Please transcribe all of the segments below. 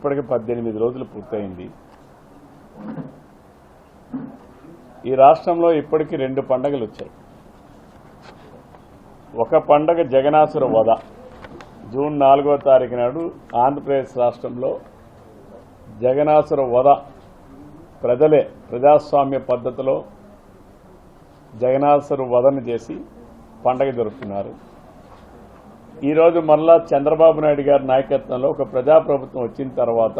ఇప్పటికి పద్దెనిమిది రోజులు పూర్తయింది. ఈ రాష్ట్రంలో ఇప్పటికి రెండు పండగలు వచ్చాయి. ఒక పండగ జగనాసుర వధ. జూన్ నాలుగో తారీఖు నాడు ఆంధ్రప్రదేశ్ రాష్ట్రంలో జగనాసుర వధ ప్రజలే ప్రజాస్వామ్య పద్ధతిలో జగనాసుర వధను చేసి పండగ జరుపుతున్నారు. ఈరోజు మరలా చంద్రబాబు నాయుడు గారి నాయకత్వంలో ఒక ప్రజాప్రభుత్వం వచ్చిన తర్వాత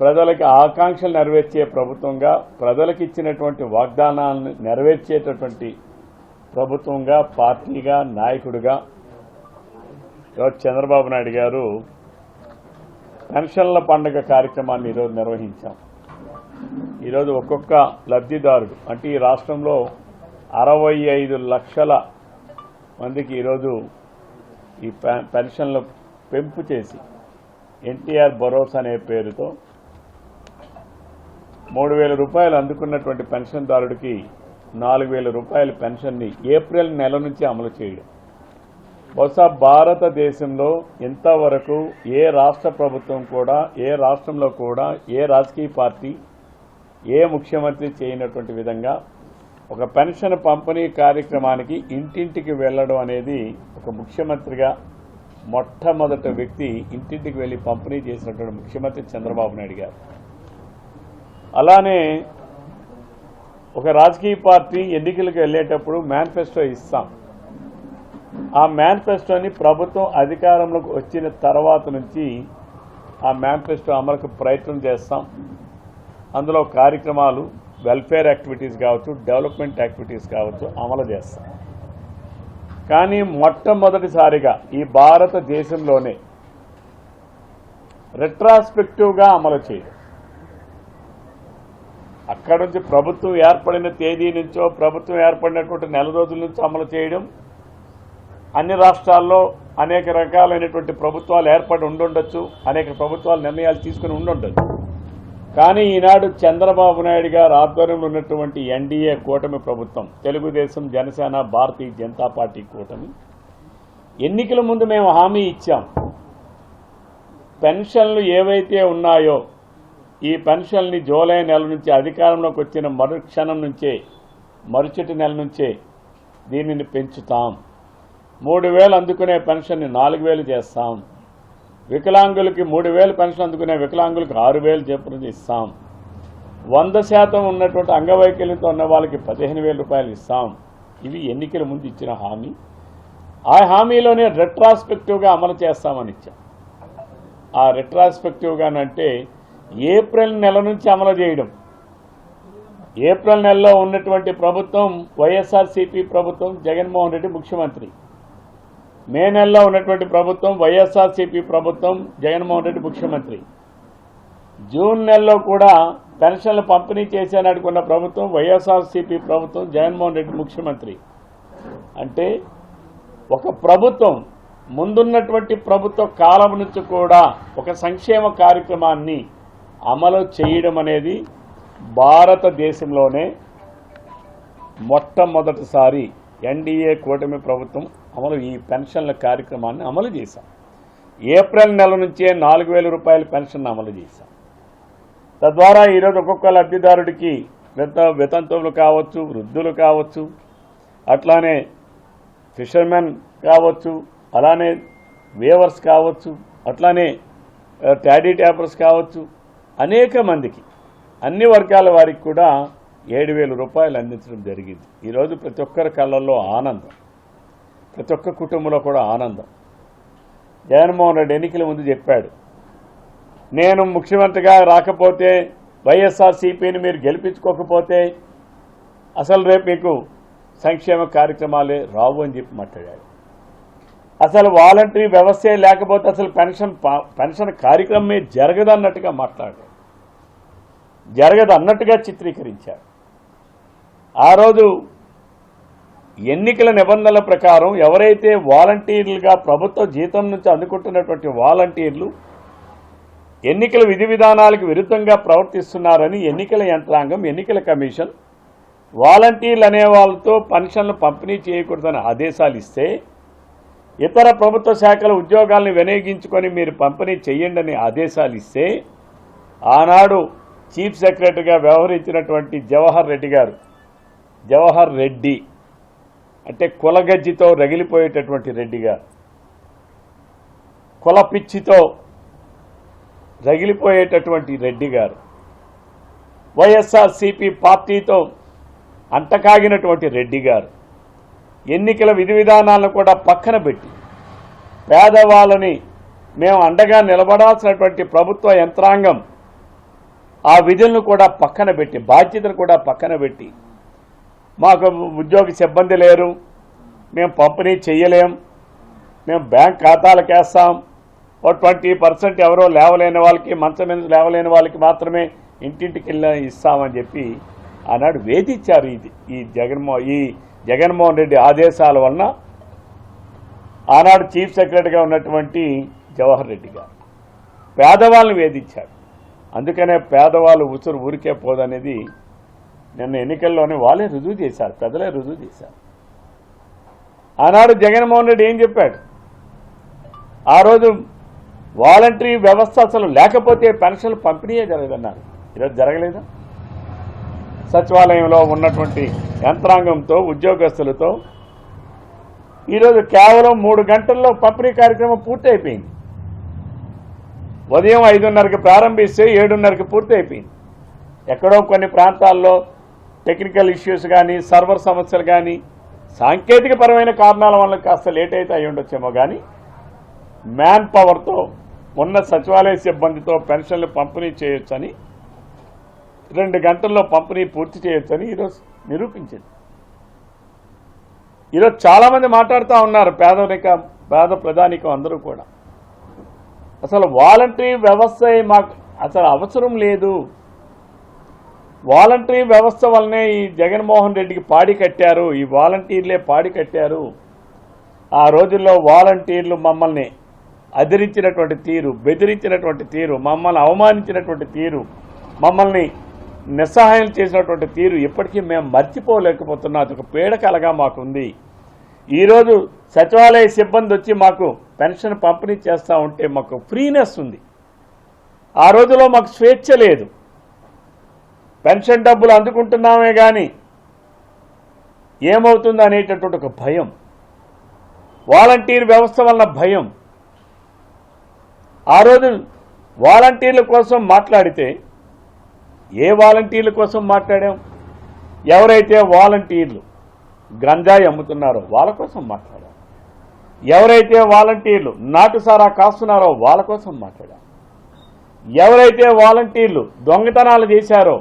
ప్రజలకి ఆకాంక్షలు నెరవేర్చే ప్రభుత్వంగా ప్రజలకు ఇచ్చినటువంటి వాగ్దానాలను నెరవేర్చేటటువంటి ప్రభుత్వంగా పార్టీగా నాయకుడిగా చంద్రబాబు నాయుడు గారు పెన్షన్ల పండుగ కార్యక్రమాన్ని ఈరోజు నిర్వహించాం. ఈరోజు ఒక్కొక్క లబ్ధిదారుడు అంటే ఈ రాష్ట్రంలో అరవై ఐదు లక్షల మందికి ఈరోజు ఈ పెన్షన్లు పెంపు చేసి ఎన్టీఆర్ భరోసా అనే పేరుతో మూడు వేల రూపాయలు అందుకున్నటువంటి పెన్షన్దారుడికి నాలుగు వేల రూపాయల పెన్షన్ని ఏప్రిల్ నెల నుంచి అమలు చేయడం. బహుశా భారతదేశంలో ఇంతవరకు ఏ రాష్ట్ర ప్రభుత్వం కూడా ఏ రాష్ట్రంలో కూడా ఏ రాజకీయ పార్టీ ఏ ముఖ్యమంత్రి చేయనటువంటి విధంగా ఒక పెన్షన్ పంపిణీ కార్యక్రమానికి ఇంటింటికి వెళ్ళడం అనేది ఒక ముఖ్యమంత్రిగా మొట్టమొదటి వ్యక్తి ఇంటింటికి వెళ్ళి పంపిణీ చేసినటువంటి ముఖ్యమంత్రి చంద్రబాబు నాయుడు గారు. అలానే ఒక రాజకీయ పార్టీ ఎన్నికలకు వెళ్ళేటప్పుడు మేనిఫెస్టో ఇస్తాం. ఆ మేనిఫెస్టోని ప్రభుత్వం అధికారంలోకి వచ్చిన తర్వాత నుంచి ఆ మేనిఫెస్టో అమలుకు ప్రయత్నం చేస్తాం. అందులో కార్యక్రమాలు వెల్ఫేర్ యాక్టివిటీస్ కావచ్చు డెవలప్మెంట్ యాక్టివిటీస్ కావచ్చు అమలు చేస్తాం. కానీ మొట్టమొదటిసారిగా ఈ భారతదేశంలోనే రెట్రాస్పెక్టివ్గా అమలు చేయడం అక్కడ నుంచి ప్రభుత్వం ఏర్పడిన తేదీ నుంచో ప్రభుత్వం ఏర్పడినటువంటి నెల రోజుల నుంచో అమలు చేయడం అన్ని రాష్ట్రాల్లో అనేక రకాలైనటువంటి ప్రభుత్వాలు ఏర్పడి ఉండుండొచ్చు అనేక ప్రభుత్వాలు నిర్ణయాలు తీసుకుని ఉండుండొచ్చు. కానీ ఈనాడు చంద్రబాబు నాయుడు గారు ఆధ్వర్యంలో ఉన్నటువంటి ఎన్డీఏ కూటమి ప్రభుత్వం తెలుగుదేశం జనసేన భారతీయ జనతా పార్టీ కూటమి ఎన్నికల ముందు మేము హామీ ఇచ్చాం. పెన్షన్లు ఏవైతే ఉన్నాయో ఈ పెన్షన్ని జూలై నెల నుంచి అధికారంలోకి వచ్చిన మరుక్షణం నుంచే మరుచటి నెల నుంచే దీనిని పెంచుతాం. మూడు వేలు అందుకునే పెన్షన్ని నాలుగు వేలు చేస్తాం. వికలాంగులకి మూడు వేలు పెన్షన్ అందుకునే వికలాంగులకు ఆరు వేలు చొప్పున ఇస్తాం. వంద శాతం ఉన్నటువంటి అంగవైకల్యంతో ఉన్న వాళ్ళకి పదిహేను వేల రూపాయలు ఇస్తాం. ఇవి ఎన్నికల ముందు ఇచ్చిన హామీ. ఆ హామీలోనే రెట్రాస్పెక్టివ్గా అమలు చేస్తామని ఇచ్చాం. ఆ రెట్రాస్పెక్టివ్గానంటే ఏప్రిల్ నెల నుంచి అమలు చేయడం. ఏప్రిల్ నెలలో ఉన్నటువంటి ప్రభుత్వం వైఎస్ఆర్సీపీ ప్రభుత్వం జగన్మోహన్ రెడ్డి ముఖ్యమంత్రి. మే నెలలో ఉన్నటువంటి ప్రభుత్వం వైఎస్ఆర్సీపీ ప్రభుత్వం జగన్మోహన్ రెడ్డి ముఖ్యమంత్రి. జూన్ నెలలో కూడా పెన్షన్లు పంపిణీ చేసేననుకున్న ప్రభుత్వం వైఎస్ఆర్సీపీ ప్రభుత్వం జగన్మోహన్ రెడ్డి ముఖ్యమంత్రి. అంటే ఒక ప్రభుత్వం ముందున్నటువంటి ప్రభుత్వ కాలం నుంచి కూడా ఒక సంక్షేమ కార్యక్రమాన్ని అమలు చేయడం అనేది భారతదేశంలోనే మొట్టమొదటిసారి ఎన్డీఏ కూటమి ప్రభుత్వం అమలు ఈ పెన్షన్ల కార్యక్రమాన్ని అమలు చేశాం. ఏప్రిల్ నెల నుంచే నాలుగు వేల రూపాయల పెన్షన్ అమలు చేశాం. తద్వారా ఈరోజు ఒక్కొక్క లబ్ధిదారుడికి విత వితంతువులు కావచ్చు వృద్ధులు కావచ్చు అట్లానే ఫిషర్మెన్ కావచ్చు అలానే వేవర్స్ కావచ్చు అట్లానే ట్యాడీ ట్యాపర్స్ కావచ్చు అనేక మందికి అన్ని వర్గాల వారికి కూడా ఏడు వేల రూపాయలు అందించడం జరిగింది. ఈరోజు ప్రతి ఒక్కరి కళ్ళల్లో ఆనందం. ప్రతి ఒక్క కుటుంబంలో కూడా ఆనందం. జగన్మోహన్ రెడ్డి ఎన్నికల ముందు చెప్పాడు నేను ముఖ్యమంత్రిగా రాకపోతే వైఎస్ఆర్సీపీని మీరు గెలిపించుకోకపోతే అసలు రేపు మీకు సంక్షేమ కార్యక్రమాలే రావు అని చెప్పి మాట్లాడాడు అసలు వాలంటరీ వ్యవస్థే లేకపోతే అసలు పెన్షన్ పెన్షన్ కార్యక్రమమే జరగదన్నట్టుగా మాట్లాడాడు జరగదు అన్నట్టుగా చిత్రీకరించాడు ఆ రోజు ఎన్నికల నిబంధనల ప్రకారం ఎవరైతే వాలంటీర్లుగా ప్రభుత్వ జీతం నుంచి అందుకుంటున్నటువంటి వాలంటీర్లు ఎన్నికల విధి విధానాలకు విరుద్ధంగా ప్రవర్తిస్తున్నారని ఎన్నికల యంత్రాంగం ఎన్నికల కమిషన్ వాలంటీర్లు అనే వాళ్ళతో పెన్షన్లు పంపిణీ చేయకూడదని ఆదేశాలు ఇస్తే ఇతర ప్రభుత్వ శాఖల ఉద్యోగాలను వినియోగించుకొని మీరు పంపిణీ చేయండి అని ఆదేశాలు ఇస్తే ఆనాడు చీఫ్ సెక్రటరీగా వ్యవహరించినటువంటి జవహర్ రెడ్డి గారు జవహర్ రెడ్డి అంటే కులగజ్జితో రగిలిపోయేటటువంటి రెడ్డి గారు కుల పిచ్చితో రగిలిపోయేటటువంటి రెడ్డి గారు వైఎస్ఆర్సిపి పార్టీతో అంటకాగినటువంటి రెడ్డి గారు ఎన్నికల విధి విధానాలను కూడా పక్కన పెట్టి పేదవాళ్ళని మేము అండగా నిలబడాల్సినటువంటి ప్రభుత్వ యంత్రాంగం ఆ విధులను కూడా పక్కన పెట్టి బాధ్యతను కూడా పక్కన పెట్టి మాకు ఉద్యోగ సిబ్బంది లేరు. మేము పంపిణీ చెయ్యలేం మేము బ్యాంక్ ఖాతాలకు వేస్తాం. ఓ ట్వంటీ పర్సెంట్ ఎవరో లేవలేని వాళ్ళకి మంచం మీద లేవలేని వాళ్ళకి మాత్రమే ఇంటింటికి వెళ్ళి ఇస్తామని చెప్పి ఆనాడు వేధించారు ఇది. ఈ జగన్మో ఈ జగన్మోహన్ రెడ్డి ఆదేశాల వలన ఆనాడు చీఫ్ సెక్రటరీగా ఉన్నటువంటి జవహర్ రెడ్డి గారు పేదవాళ్ళని వేధించారు. అందుకనే పేదవాళ్ళు ఉసురు ఊరికే పోదనేది నిన్న ఎన్నికల్లోనే వాళ్ళే రుజువు చేశారు ప్రజలే రుజువు చేశారు. ఆనాడు జగన్మోహన్ రెడ్డి ఏం చెప్పాడు? ఆ రోజు వాలంటరీ వ్యవస్థ అసలు లేకపోతే పెన్షన్లు పంపిణీయే జరగదన్నారు. ఈరోజు జరగలేదా? సచివాలయంలో ఉన్నటువంటి యంత్రాంగంతో ఉద్యోగస్తులతో ఈరోజు కేవలం మూడు గంటల్లో పంపిణీ కార్యక్రమం పూర్తి అయిపోయింది ఉదయం ఐదున్నరకి ప్రారంభిస్తే ఏడున్నరకి పూర్తి అయిపోయింది ఎక్కడో కొన్ని ప్రాంతాల్లో టెక్నికల్ ఇష్యూస్ కానీ సర్వర్ సమస్యలు కానీ సాంకేతికపరమైన కారణాల వల్ల కాస్త లేట్ అయితే అయి ఉండొచ్చేమో కానీ మ్యాన్ పవర్తో ఉన్న సచివాలయ సిబ్బందితో పెన్షన్లు పంపిణీ చేయొచ్చని రెండు గంటల్లో పంపిణీ పూర్తి చేయొచ్చని ఈరోజు నిరూపించింది. ఈరోజు చాలామంది మాట్లాడుతూ ఉన్నారు పేదరిక పేద ప్రధానికం అందరూ కూడా. అసలు వాలంటరీ వ్యవస్థ మాకు అసలు అవసరం లేదు. వాలంటరీ వ్యవస్థ వల్లనే ఈ జగన్మోహన్ రెడ్డికి పాడి కట్టారు ఈ వాలంటీర్లే పాడి కట్టారు. ఆ రోజుల్లో వాలంటీర్లు మమ్మల్ని అదిరించినటువంటి తీరు బెదిరించినటువంటి తీరు మమ్మల్ని అవమానించినటువంటి తీరు మమ్మల్ని నిస్సహాయం చేసినటువంటి తీరు ఇప్పటికీ మేము మర్చిపోలేకపోతున్నాం. అది ఒక పీడకలగా మాకుంది. ఈరోజు సచివాలయ సిబ్బంది వచ్చి మాకు పెన్షన్ పంపిణీ చేస్తూ ఉంటే మాకు ఫ్రీనెస్ ఉంది. ఆ రోజులో మాకు స్వేచ్ఛ లేదు. పెన్షన్ డబ్బులు అందుకుంటున్నామే కానీ ఏమవుతుంది అనేటటువంటి ఒక భయం. వాలంటీర్ వ్యవస్థ వలన భయం. ఆ రోజు వాలంటీర్ల కోసం మాట్లాడితే ఏ వాలంటీర్ల కోసం మాట్లాడాం? ఎవరైతే వాలంటీర్లు గంజాయి అమ్ముతున్నారో వాళ్ళ కోసం మాట్లాడాం. ఎవరైతే వాలంటీర్లు నాటుసారా కాస్తున్నారో వాళ్ళ కోసం మాట్లాడాం. ఎవరైతే వాలంటీర్లు దొంగతనాలు చేశారో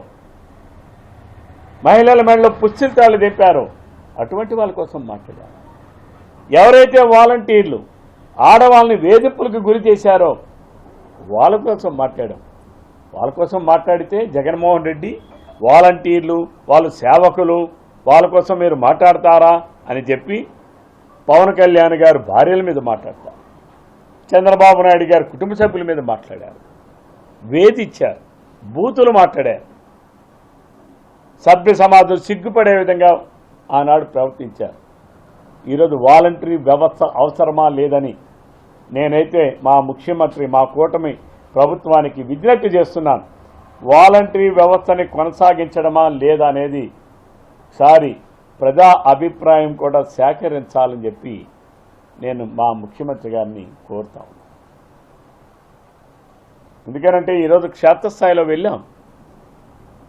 మహిళల మెడలో పుస్తకాలు తెప్పారో అటువంటి వాళ్ళ కోసం మాట్లాడారు. ఎవరైతే వాలంటీర్లు ఆడవాళ్ళని వేధింపులకు గురి చేశారో వాళ్ళ కోసం మాట్లాడాం. వాళ్ళ కోసం మాట్లాడితే జగన్మోహన్ రెడ్డి వాలంటీర్లు వాళ్ళు సేవకులు వాళ్ళ కోసం మీరు మాట్లాడతారా అని చెప్పి పవన్ కళ్యాణ్ గారు భార్యల మీద మాట్లాడతారు. చంద్రబాబు నాయుడు గారు కుటుంబ సభ్యుల మీద మాట్లాడారు. వేధిచ్చారు బూతులు మాట్లాడారు. సభ్య సమాజం సిగ్గుపడే విధంగా ఆనాడు ప్రవర్తించారు. ఈరోజు వాలంటరీ వ్యవస్థ అవసరమా లేదని నేనైతే మా ముఖ్యమంత్రి మా కూటమి ప్రభుత్వానికి విజ్ఞప్తి చేస్తున్నాను. వాలంటరీ వ్యవస్థని కొనసాగించడమా లేదా అనేది సారి ప్రజా అభిప్రాయం కూడా సేకరించాలని చెప్పి నేను మా ముఖ్యమంత్రి గారిని కోరుతాను ఎందుకనంటే ఈరోజు క్షేత్రస్థాయిలో వెళ్ళాం.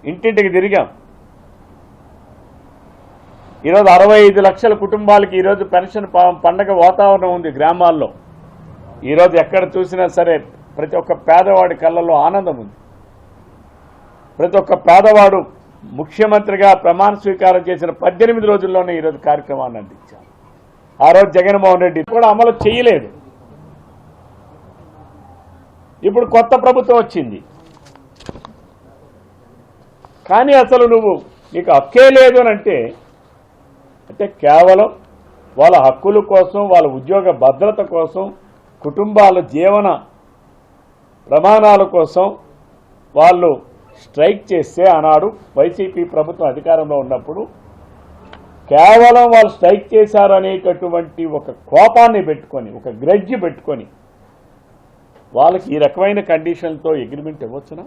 ఇంటింటికి తిరిగాం. ఈరోజు అరవై ఐదు లక్షల కుటుంబాలకి ఈరోజు పెన్షన్ పండగ వాతావరణం ఉంది గ్రామాల్లో. ఈరోజు ఎక్కడ చూసినా సరే ప్రతి ఒక్క పేదవాడి కళ్ళల్లో ఆనందం ఉంది. ప్రతి ఒక్క పేదవాడు ముఖ్యమంత్రిగా ప్రమాణ స్వీకారం చేసిన పద్దెనిమిది రోజుల్లోనే ఈరోజు కార్యక్రమాన్ని అందించారు. ఆ రోజు జగన్మోహన్ రెడ్డి కూడా అమలు చేయలేదు. ఇప్పుడు కొత్త ప్రభుత్వం వచ్చింది. కానీ అసలు నువ్వు నీకు హక్కే లేదు అని అంటే అంటే కేవలం వాళ్ళ హక్కుల కోసం వాళ్ళ ఉద్యోగ భద్రత కోసం కుటుంబాల జీవన ప్రమాణాల కోసం వాళ్ళు స్ట్రైక్ చేస్తే ఆనాడు వైసీపీ ప్రభుత్వం అధికారంలో ఉన్నప్పుడు కేవలం వాళ్ళు స్ట్రైక్ చేశారనేటటువంటి ఒక కోపాన్ని పెట్టుకొని ఒక గ్రడ్జి పెట్టుకొని వాళ్ళకి ఈ రకమైన కండిషన్తో అగ్రిమెంట్ ఇవ్వచ్చునా?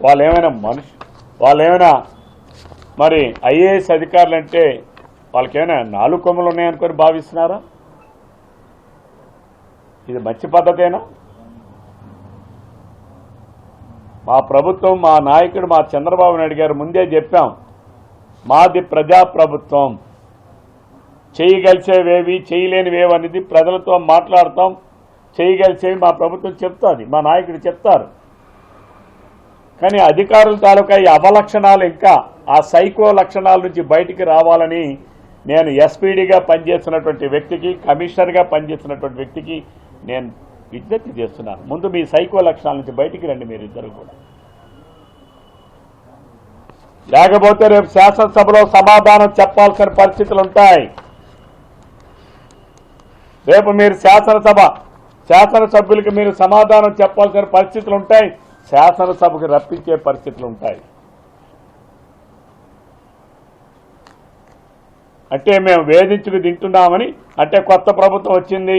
వాళ్ళు ఏమైనా మనుషు వాళ్ళు ఏమైనా మరి ఐఏఎస్ అధికారులు అంటే వాళ్ళకేమైనా నాలుగు కొమ్మలు ఉన్నాయనుకొని భావిస్తున్నారా? ఇది మంచి పద్ధతేనా? మా ప్రభుత్వం మా నాయకుడు మా చంద్రబాబు నాయుడు గారు ముందే చెప్పాం మాది ప్రజాప్రభుత్వం. చేయగలిసేవేవి చేయలేనివేవి అనేది ప్రజలతో మాట్లాడతాం. చేయగలిసేవి మా ప్రభుత్వం చెప్తుంది మా నాయకుడు చెప్తారు. కానీ అధికారుల తాలూకా ఈ అవలక్షణాలు ఇంకా ఆ సైకో లక్షణాల నుంచి బయటికి రావాలని నేను ఎస్పీడీగా పనిచేస్తున్నటువంటి వ్యక్తికి కమిషనర్గా పనిచేస్తున్నటువంటి వ్యక్తికి నేను విజ్ఞప్తి చేస్తున్నాను. ముందు మీ సైకో లక్షణాల నుంచి బయటికి రండి మీరు ఇద్దరు కూడా. లేకపోతే రేపు శాసనసభలో సమాధానం చెప్పాల్సిన పరిస్థితులు ఉంటాయి. రేపు మీరు శాసనసభ శాసనసభ్యులకి మీరు సమాధానం చెప్పాల్సిన పరిస్థితులు ఉంటాయి. శాసనసభకు రప్పించే పరిస్థితులు ఉంటాయి. అంటే మేము వేధించుకు తింటున్నామని అంటే కొత్త ప్రభుత్వం వచ్చింది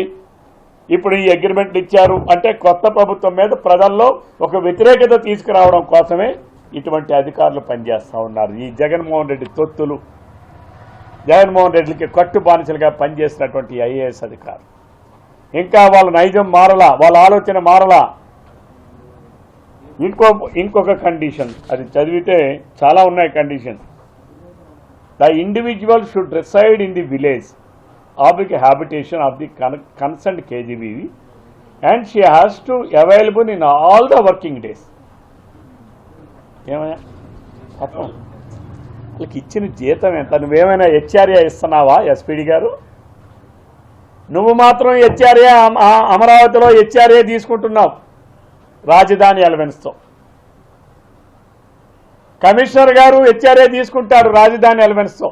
ఇప్పుడు ఈ అగ్రిమెంట్లు ఇచ్చారు అంటే కొత్త ప్రభుత్వం మీద ప్రజల్లో ఒక వ్యతిరేకత తీసుకురావడం కోసమే ఇటువంటి అధికారులు పనిచేస్తూ ఉన్నారు. ఈ జగన్మోహన్ రెడ్డి తొత్తులు జగన్మోహన్ రెడ్డికి కట్టు బానిసలుగా పనిచేసినటువంటి ఐఏఎస్ అధికారులు. ఇంకా వాళ్ళ నైజం మారలా వాళ్ళ ఆలోచన మారలా ఇంకో ఇంకొక కండిషన్ అది చదివితే చాలా ఉన్నాయి conditions the individual should reside in the village oblique habitation of the concern KGBV and she has to available in all the working days ఏమయ్యా? పాపం. వాళ్ళకి ఇచ్చిన జీతం ఎంత? నువ్వేమైనా హెచ్ఆర్ఏ ఇస్తున్నావా ఎస్పీడి గారు? నువ్వు మాత్రం హెచ్ఆర్ఏ అమరావతిలో హెచ్ఆర్ఏ తీసుకుంటున్నావు. రాజధాని ఎలవెన్స్తో కమిషనర్ గారు హెచ్ఆర్ఏ తీసుకుంటారు రాజధాని ఎలవెన్స్తో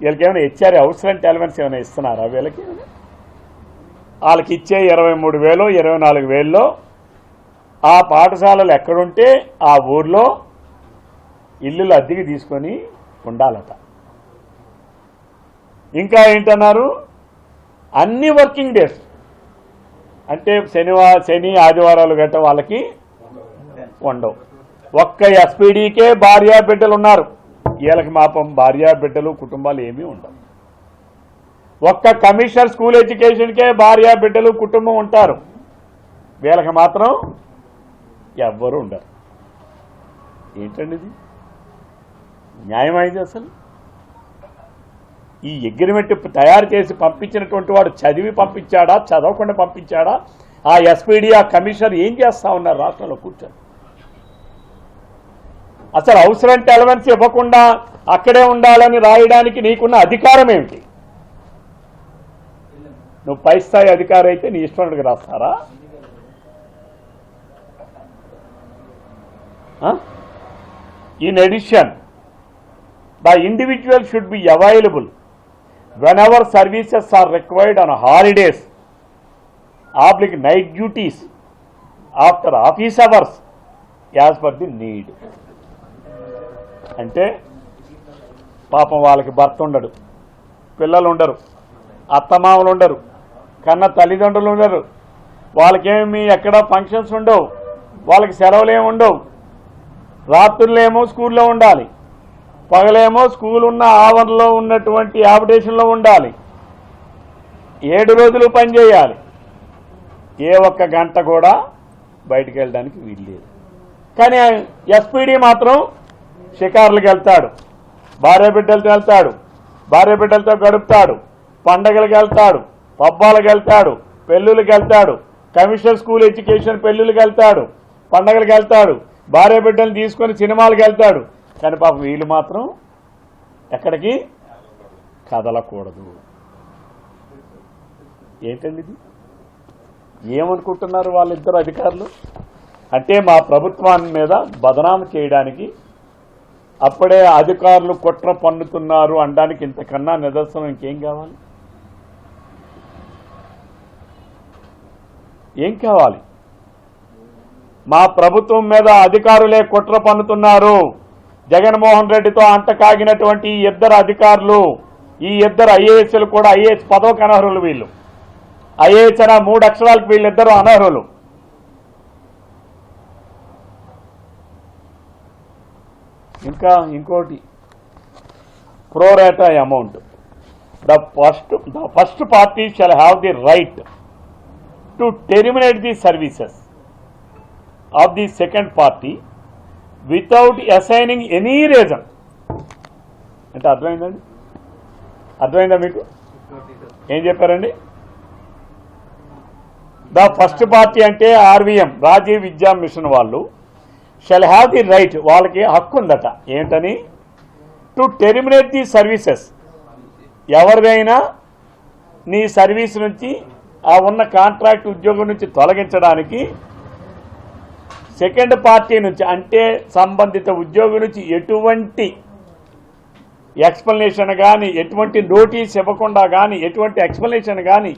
వీళ్ళకి ఏమైనా హెచ్ఆర్ఏ అవసరం ఎలవెన్స్ ఏమైనా ఇస్తున్నారా వీళ్ళకి? వాళ్ళకి ఇచ్చే ఇరవై మూడు వేలు ఇరవై నాలుగు వేల్లో ఆ పాఠశాలలు ఎక్కడుంటే ఆ ఊర్లో ఇల్లులు అద్దెకి తీసుకొని ఉండాలట. ఇంకా ఏంటన్నారు? అన్ని వర్కింగ్ డేస్ అంటే శనివారం శని ఆదివారాలు గట్ట వాళ్ళకి ఉండవు. ఒక్క ఎస్పీడీకే భార్యా బిడ్డలు ఉన్నారు. వీళ్ళకి మాపం భార్యా బిడ్డలు కుటుంబాలు ఏమీ ఉండవు. ఒక్క కమిషనర్ స్కూల్ ఎడ్యుకేషన్కే భార్యా బిడ్డలు కుటుంబం ఉంటారు. వీళ్ళకి మాత్రం ఎవ్వరు ఉండరు. ఏంటండి ఇది? న్యాయమైంది అసలు? ఈ అగ్రిమెంట్ తయారు చేసి పంపించినటువంటి వాడు చదివి పంపించాడా చదవకుండా పంపించాడా? ఆ ఎస్పీడీ ఆ కమిషనర్ ఏం చేస్తా ఉన్నారు రాష్ట్రంలో కూర్చొని? అసలు అవసరం ఎలవెన్స్ ఇవ్వకుండా అక్కడే ఉండాలని రాయడానికి నీకున్న అధికారం ఏమిటి? నువ్వు పై స్థాయి అధికారి అయితే నీ ఇష్టం రాస్తారా? In addition the individual should be available whenever services are required on holidays, oblique night duties, after office hours, as per the need అంటే పాపం వాళ్ళకి భర్త ఉండడు. పిల్లలు ఉండరు. అత్తమామలు ఉండరు. కన్న తల్లిదండ్రులు ఉండరు. వాళ్ళకేమి ఎక్కడ ఫంక్షన్స్ ఉండవు. వాళ్ళకి సెలవులు ఏమి ఉండవు. రాత్రులేమో స్కూల్లో ఉండాలి. పగలేమో స్కూల్ ఉన్న ఆవరణలో ఉన్నటువంటి యాబిటేషన్లో ఉండాలి. ఏడు రోజులు పనిచేయాలి ఏ ఒక్క గంట కూడా బయటికి వెళ్ళడానికి వీల్లేదు. కానీ ఎస్పీడీ మాత్రం షికార్లకు వెళ్తాడు. భార్య బిడ్డలతో వెళ్తాడు. భార్య బిడ్డలతో గడుపుతాడు. పండగలకు వెళ్తాడు. పబ్బాలకు వెళ్తాడు. పెళ్ళిళ్ళకి వెళ్తాడు. కమిషనర్ స్కూల్ ఎడ్యుకేషన్ పెళ్ళిళ్ళకి వెళ్తాడు. పండగలకు వెళ్తాడు. భార్య బిడ్డలు తీసుకొని సినిమాలకు వెళ్తాడు. కానీ పాపం వీళ్ళు మాత్రం ఎక్కడికి కదలకూడదు. ఏంటండి ఇది? ఏమనుకుంటున్నారు వాళ్ళిద్దరు అధికారులు? అంటే మా ప్రభుత్వాన్ని మీద బదనాము చేయడానికి అప్పుడే అధికారులు కుట్ర పన్నుతున్నారు అనడానికి ఇంతకన్నా నిదర్శనం ఇంకేం కావాలి? ఏం కావాలి? మా ప్రభుత్వం మీద అధికారులే కుట్ర పన్నుతున్నారు. జగన్మోహన్ రెడ్డితో అంతకాగినటువంటి ఈ ఇద్దరు అధికారులు ఈ ఇద్దరు ఐఏఎస్లు కూడా ఐఏఎస్ పదవికి అనర్హులు వీళ్ళు. ఐఏఎస్ అన్న మూడు అక్షరాలకు వీళ్ళిద్దరూ అనర్హులు. ఇంకా ఇంకోటి pro rata amount the first the first party shall have the right to terminate the services of the second party without assigning any reason అంటే అర్థమైందండి? అర్థమైందా మీకు? ఏం చెప్పారండి? ద ఫస్ట్ పార్టీ అంటే ఆర్వీఎం రాజీవ్ విద్యా మిషన్ వాళ్ళు షెల్ హ్యావ్ ది రైట్ వాళ్ళకి హక్కు ఉందట. ఏంటని? టు టెర్మినేట్ ది సర్వీసెస్ ఎవరిదైనా నీ సర్వీస్ నుంచి ఆ ఉన్న కాంట్రాక్ట్ ఉద్యోగం నుంచి తొలగించడానికి సెకండ్ పార్టీ నుంచి అంటే సంబంధిత ఉద్యోగి నుంచి ఎటువంటి ఎక్స్ప్లెనేషన్ కానీ ఎటువంటి నోటీస్ ఇవ్వకుండా కానీ ఎటువంటి ఎక్స్ప్లెనేషన్ కానీ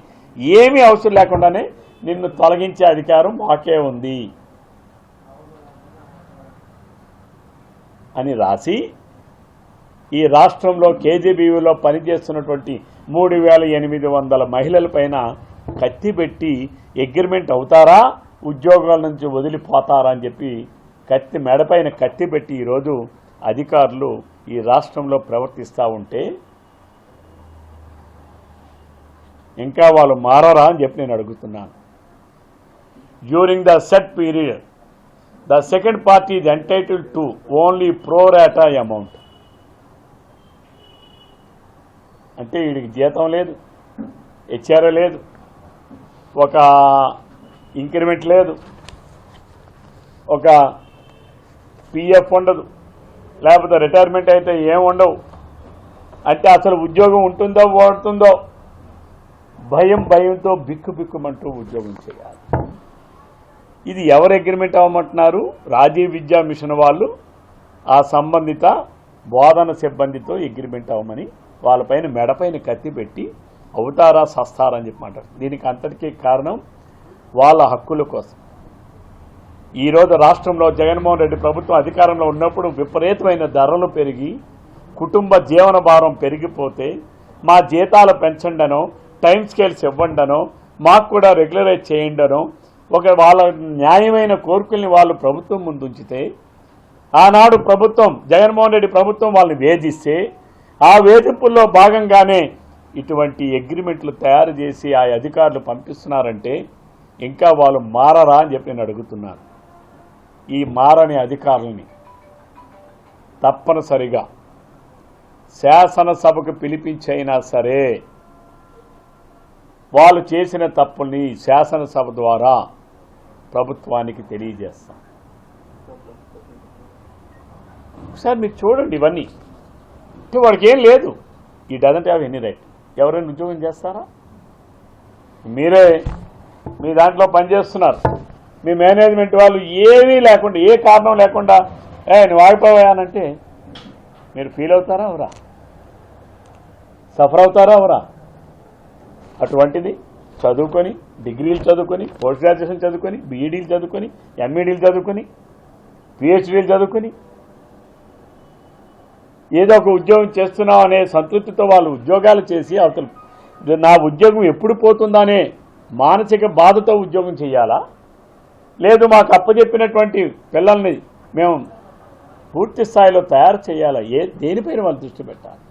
ఏమీ అవసరం లేకుండానే నిన్ను తొలగించే అధికారం మాకే ఉంది అని రాసి ఈ రాష్ట్రంలో కేజీబీవీలో పనిచేస్తున్నటువంటి మూడు వేల ఎనిమిది వందల మహిళల పైన కత్తి పెట్టి అగ్రిమెంట్ అవుతారా? ఉద్యోగాల నుంచి వదిలిపోతారని చెప్పి కత్తి మెడపైన కత్తి పెట్టి ఈరోజు అధికారులు ఈ రాష్ట్రంలో ప్రవర్తిస్తూ ఉంటే ఇంకా వాళ్ళు మారరా అని చెప్పి నేను అడుగుతున్నాను. During the set period the second party is entitled to only pro rata amount అంటే వీడికి జీతం లేదు హెచ్ఆర్ఏ లేదు ఒక ఇంక్రిమెంట్ లేదు. ఒక పిఎఫ్ ఉండదు. లేకపోతే రిటైర్మెంట్ అయితే ఏం ఉండవు. అంటే అసలు ఉద్యోగం ఉంటుందో పోతుందో భయం భయంతో బిక్కు బిక్కుమంటూ ఉద్యోగం చేయాలి. ఇది ఎవరు అగ్రిమెంట్ అవ్వమంటున్నారు? రాజీవ్ విద్యా మిషన్ వాళ్ళు ఆ సంబంధిత బోధన సిబ్బందితో అగ్రిమెంట్ అవ్వమని వాళ్ళపైన మెడపైన కత్తి పెట్టి అవుతారా సస్తారా అని చెప్పమంటారు దీనికి అంతటికీ కారణం వాళ్ళ హక్కుల కోసం. ఈరోజు రాష్ట్రంలో జగన్మోహన్ రెడ్డి ప్రభుత్వం అధికారంలో ఉన్నప్పుడు విపరీతమైన ధరలు పెరిగి కుటుంబ జీవన భారం పెరిగిపోతే మా జీతాలు పెంచండనో టైం స్కేల్స్ ఇవ్వండనో మాకు కూడా రెగ్యులరైజ్ చేయండనో ఒక వాళ్ళ న్యాయమైన కోరికల్ని వాళ్ళు ప్రభుత్వం ముందుంచితే ఆనాడు ప్రభుత్వం జగన్మోహన్ రెడ్డి ప్రభుత్వం వాళ్ళని వేధిస్తే ఆ వేధింపుల్లో భాగంగానే ఇటువంటి అగ్రిమెంట్లు తయారు చేసి ఆ అధికారులు పంపిస్తున్నారంటే ఇంకా వాళ్ళు మారరా అని చెప్పి నేను అడుగుతున్నాను. ఈ మారని అధికారులని తప్పనిసరిగా శాసనసభకు పిలిపించైనా సరే వాళ్ళు చేసిన తప్పుల్ని శాసనసభ ద్వారా ప్రభుత్వానికి తెలియజేస్తాం. ఒకసారి మీరు చూడండి ఇవన్నీ. అంటే వాడికి ఏం లేదు. ఈ డజంట్ హ్యావ్ ఎనీ రైట్? ఎవరైనా ఉద్యోగం చేస్తారా? మీరే మీ దాంట్లో పనిచేస్తున్నారు. మీ మేనేజ్మెంట్ వాళ్ళు ఏమీ లేకుండా ఏ కారణం లేకుండా ఏ నువ్వు ఆగిపోయానంటే మీరు ఫీల్ అవుతారా అవరా సఫర్ అవుతారా అవరా అటువంటిది చదువుకొని డిగ్రీలు చదువుకొని పోస్ట్ గ్రాడ్యుయేషన్ చదువుకొని బీఈడీలు చదువుకొని ఎంఈడీలు చదువుకొని పిహెచ్డీలు చదువుకొని ఏదో ఒక ఉద్యోగం చేస్తున్నాం అనే సంతృప్తితో వాళ్ళు ఉద్యోగాలు చేసి అవతల నా ఉద్యోగం ఎప్పుడు పోతుందనే మానసిక బాధతో ఉద్యోగం చేయాలా? లేదు మాకు అప్పచెప్పినటువంటి పిల్లల్ని మేము పూర్తి స్థాయిలో తయారు చేయాలా? ఏ దేనిపైన వాళ్ళు దృష్టి పెట్టాలి?